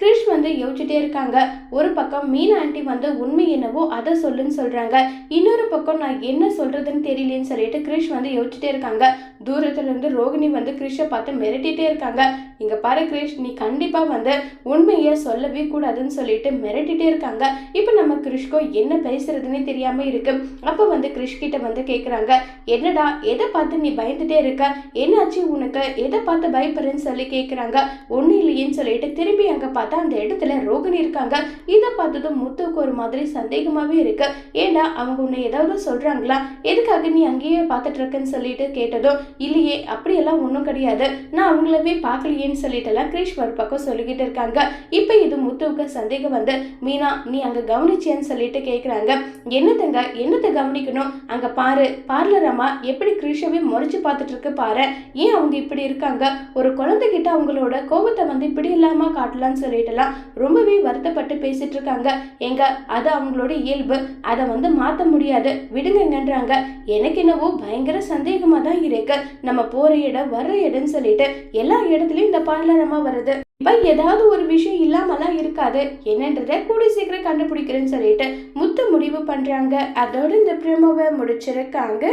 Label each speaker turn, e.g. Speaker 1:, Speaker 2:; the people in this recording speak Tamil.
Speaker 1: கிரிஷ் வந்து யோசிச்சுட்டே இருக்காங்க. ஒரு பக்கம் மீன் ஆண்டி வந்து உண்மை என்னவோ அதை சொல்லுன்னு சொல்கிறாங்க இன்னொரு பக்கம் நான் என்ன சொல்கிறதுன்னு தெரியலன்னு சொல்லிட்டு கிரிஷ் வந்து யோசிச்சுட்டே இருக்காங்க. தூரத்துலேருந்து ரோகிணி வந்து கிரிஷை பார்த்து மிரட்டிகிட்டே இருக்காங்க. இங்கே பாரு கிரிஷ் நீ கண்டிப்பாக வந்து உண்மையை சொல்லவே கூடாதுன்னு சொல்லிட்டு மிரட்டிகிட்டே இருக்காங்க. இப்போ நம்ம கிரிஷ்கோ என்ன பேசுறதுன்னே தெரியாமல் இருக்கு. அப்போ வந்து கிரிஷ்கிட்ட வந்து கேட்குறாங்க என்னடா எதை பார்த்து நீ பயந்துட்டே இருக்க? என்னாச்சு உனக்கு? எதை பார்த்து பயப்படுறேன்னு சொல்லி கேட்குறாங்க ஒன்றும் இல்லையேன்னு சொல்லிட்டு திரும்பி அங்கே பார்த்து பார்த்தா அந்த இடத்துல ரோகிணி இருக்காங்க. இதை பார்த்ததும் முத்துவுக்கு ஒரு மாதிரி சந்தேகமாவே இருக்கு. ஏன்னா அவங்க உன்னை ஏதாவது சொல்றாங்களா? எதுக்காக நீ அங்கேயே பார்த்துட்டு இருக்கேன்னு சொல்லிட்டு கேட்டதும் இல்லையே அப்படியெல்லாம் ஒன்றும் கிடையாது. நான் அவங்களவே பார்க்கலையேன்னு சொல்லிட்டு எல்லாம் ஒரு பக்கம் சொல்லிக்கிட்டு இருக்காங்க. இப்போ இது முத்துவுக்கு சந்தேகம் வந்து மீனா நீ அங்க கவனிச்சேன்னு சொல்லிட்டு கேட்குறாங்க என்னத்தங்க என்னத்தை கவனிக்கணும்? அங்க பாரு பார்லர் அம்மா எப்படி கிரீஷவே முறைச்சு பார்த்துட்டு இருக்கு பாரு. ஏன் அவங்க இப்படி இருக்காங்க? ஒரு குழந்தைகிட்ட அவங்களோட கோபத்தை வந்து இப்படி இல்லாமல் காட்டலாம்னு சொல்லி சொல்லிட்டுலாம் ரொம்பவே வருத்தப்பட்டு பேசிட்டு இருக்காங்க எங்க அது அவங்களோட இயல்பு. அதை வந்து மாத்த முடியாது. விடுங்கங்கன்றாங்க. எனக்கு என்னவோ பயங்கர சந்தேகமா தான் இருக்கு. நம்ம போற இடம் வர்ற இடம்னு சொல்லிட்டு எல்லா இடத்துலயும் இந்த பார்லர் வருது. இப்ப ஏதாவது ஒரு விஷயம் இல்லாமலாம் இருக்காது. என்னன்றத கூடி சீக்கிரம் கண்டுபிடிக்கிறேன்னு சொல்லிட்டு முத்து முடிவு பண்றாங்க. அதோட இந்த பிரமோவை முடிச்சிருக்காங்க.